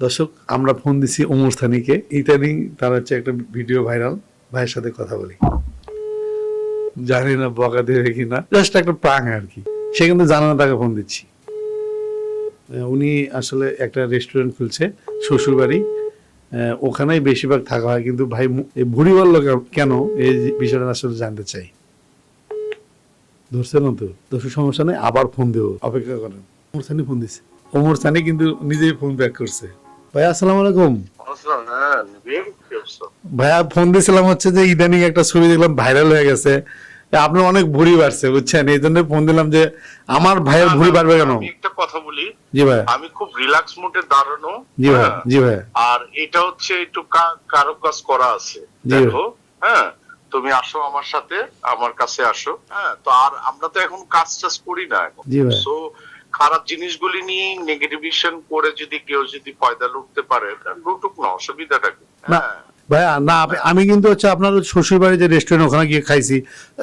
দর্শক আমরা ফোন দিছি ওমর স্থানীকে ইতানি তার হচ্ছে একটা ভিডিও ভাইরাল। ভাইয়ের সাথে কথা বলি। জানি না বকা দেবে কিনা। জাস্ট একটা প্রাং আর কি। সে কিন্তু জানে না তাকে ফোন দিচ্ছি। উনি আসলে একটা রেস্টুরেন্ট খুলছে শ্বশুর বাড়ি আহ, ওখানেই বেশিরভাগ থাকা হয় কিন্তু ভাই ভুড়ি বলল কেন এই বিষয়টা আসলে জানতে চাই। ধরছে না তো? দর্শক সমস্যা নেই আবার ফোন দেবো। অপেক্ষা করেন। ওমর সানি ফোন দিছে। ওমর সানি কিন্তু নিজেই ফোন ব্যাক করছে। ভাই আসসালামু আলাইকুম। হ্যাঁ? ভাইয়া ফোন দিয়েছিলাম হচ্ছে যে ইদানিং একটা ছবি দেখলাম ভাইরাল হয়ে গেছে। আপনার অনেক ভুড়ি বাড়ছে বুঝছেন? এই জন্য ফোন দিলাম যে আমার ভাইয়ের ভুড়ি বাড়বে কেন? একটা কথা বলি। জি ভাই আমি খুব রিল্যাক্স মোডে দাঁড়ানো জি ভাই হ্যাঁ, জি ভাই আর এটা হচ্ছে একটু কারও কাজ করা আছে দেখো হ্যাঁ। তুমি আসো আমার সাথে আমার কাছে আসো হ্যাঁ। তো আর আমরা তো এখন কাজ টাজ করি না এখন। জি ভাই। সো খারাপ জিনিসগুলি নিয়ে নেগেটিভেশন করে যদি কেউ যদি পয়দা লুটতে পারে লুটুক না অসুবিধাটা কি? হ্যাঁ। ভাইয়া না আমি কিন্তু হচ্ছে আপনার শ্বশুর বাড়ি যে রেস্টুরেন্ট ওখানে গিয়ে খাইছি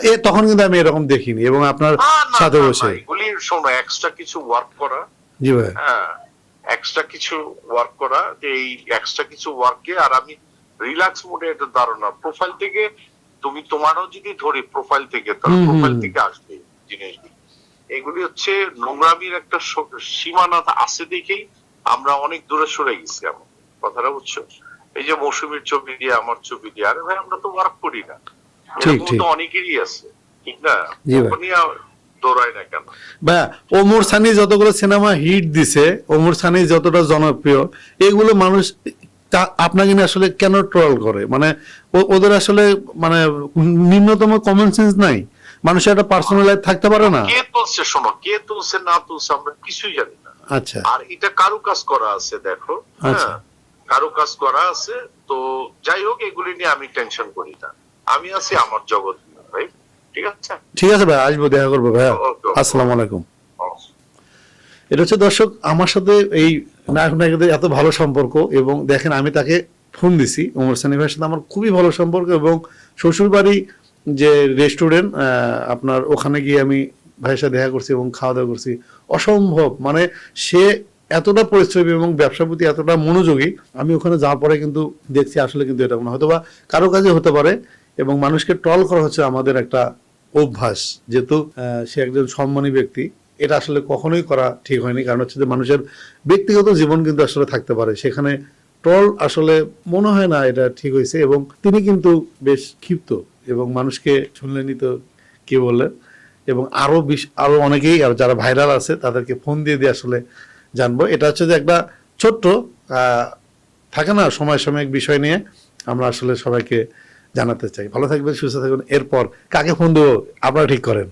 এ তখন কিন্তু আমি এরকম দেখিনি এবং আপনার সাথে বসে এগুলি শোনো এক্সট্রা কিছু ওয়ার্ক করা। জি ভাই হ্যাঁ এক্সট্রা কিছু ওয়ার্ক করা যে এই এক্সট্রা কিছু ওয়ার্কে আর আমি রিল্যাক্স মোডে এটা ধারণা প্রোফাইল থেকে তুমি তোমারও যদি ধরি প্রোফাইল থেকে তাহলে হুম। প্রোফাইল থেকে আসবে জিনিসগুলি। এগুলি হচ্ছে নোংরামির একটা সীমানা আছে দেখেই আমরা অনেক দূরে সরে গেছি এখন কথাটা বুঝছ? এই যে মৌসুমীর ছবি দিয়ে আমার ছবি দিয়ে আরে ভাই আমরা তো ওয়ার্ক করি না। এরকম তো অনেকেরই আছে ঠিক না? তখনই দৌড়ায় না কেন? ভাইয়া ওমর সানি যতগুলো সিনেমা হিট দিছে ওমর সানি যতটা জনপ্রিয় এগুলো মানুষ তা- আপনাকে আসলে কেন ট্রল করে? মানে ওদের আসলে মানে নিম্নতম কমন সেন্স নাই? মানুষের একটা পার্সোনাল লাইফ থাকতে পারে না? কে তুলছে শোনো কে তুলছে না তুলছে আমরা কিছুই জানি না। আচ্ছা। আর এটা কারু কাজ করা আছে দেখো আচ্ছা। হ্যাঁ কারু কাজ করা আছে তো যাই হোক এগুলি নিয়ে আমি টেনশন করি না। আমি আছি আমার জগৎ ভাই। ঠিক আছে? ঠিক আছে ভাই আসব দেখা করব ওকে। আসসালামু আলাইকুম। এটা হচ্ছে দর্শক আমার সাথে এই নায়ক নায়িকাদের এত ভালো সম্পর্ক এবং দেখেন আমি তাকে ফোন দিছি ওমর সানি ভাইয়ের সাথে আমার খুবই ভালো সম্পর্ক এবং শ্বশুর বাড়ি যে রেস্টুরেন্ট আপনার ওখানে গিয়ে আমি ভাইয়ের সাথে দেখা করছি এবং খাওয়া দাওয়া করছি, অসম্ভব। মানে সে এতটা পরিশ্রমী এবং ব্যবসার প্রতি এতটা মনোযোগী, আমি ওখানে যাওয়ার পরে কিন্তু দেখছি আসলে কিন্তু এটা কোনো হয়তো বা কারও কাজে হতে পারে এবং মানুষকে ট্রল করা হচ্ছে আমাদের একটা অভ্যাস, যেহেতু সে একজন সম্মানী ব্যক্তি। এটা আসলে কখনোই করা ঠিক হয়নি, কারণ হচ্ছে যে মানুষের ব্যক্তিগত জীবন কিন্তু আসলে থাকতে পারে। সেখানে ট্রল আসলে মনে হয় না এটা ঠিক হয়েছে এবং তিনি কিন্তু বেশ ক্ষিপ্ত। এবং মানুষকে শুনলেনি তো কে বললেন এবং আরও বিশ- আরও অনেকেই, আর যারা ভাইরাল আছে, তাদেরকে ফোন দিয়ে দিয়ে আসলে জানব। এটা হচ্ছে যে একটা ছোট্ট থাকে না সময় সাময়িক বিষয় নিয়ে আমরা আসলে সবাইকে জানাতে চাই। ভালো থাকবেন, সুস্থ থাকবেন। এরপর কাকে ফোন দেবো? আপনারা ঠিক করেন।